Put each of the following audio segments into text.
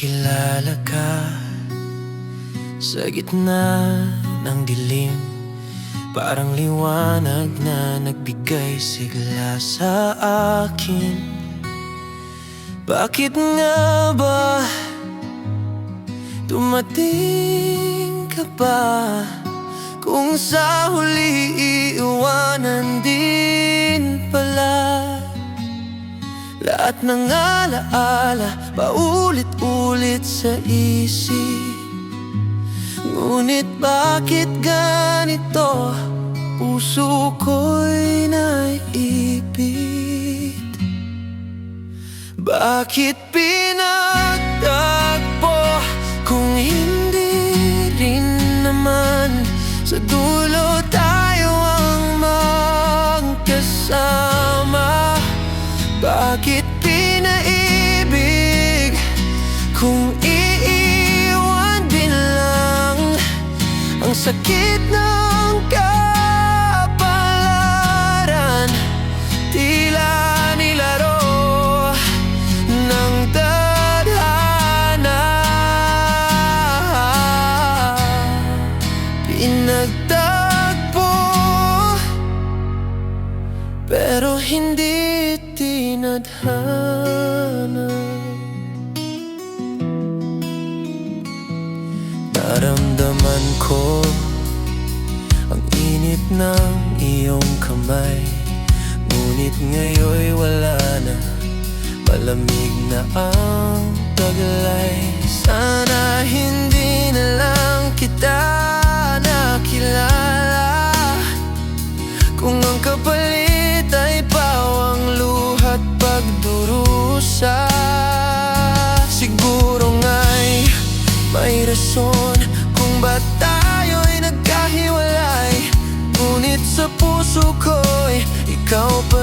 Nakilala ka Sa gitna ng dilim. Parang liwanag na nagbigay sigla sa akin. Bakit nga ba Dumating ka pa? Kung sa huli iiwanan din Lahat ng alaala Paulit-ulit sa isip. Ngunit bakit ganito? Puso ko'y naiipit Bakit pinagtagpo? Kung hindi rin naman Sa dulo Bakit pinaibig. Kung iiwan din lang Ang sakit ng Naramdaman ko Ang init ng iyong kamay. Ngunit ngayon'y wala na Malamig na ang taglay. Sana hindi na lang kita nakilala. Kung ang kapalit ay pawang luhat pagdurusa Siguro nga'y may rason puso ko'y ikaw pa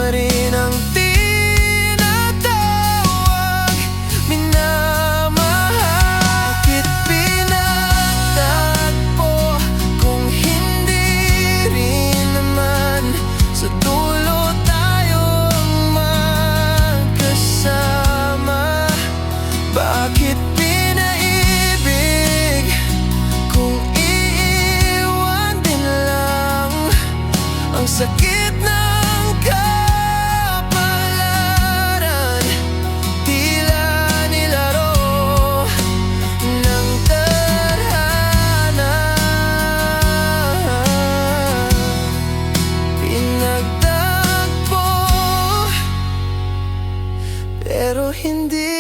hindi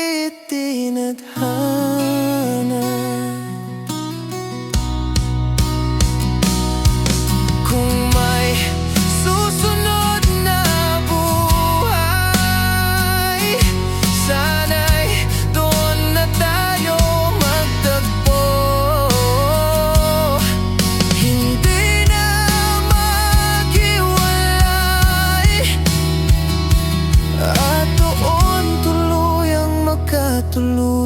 to lose.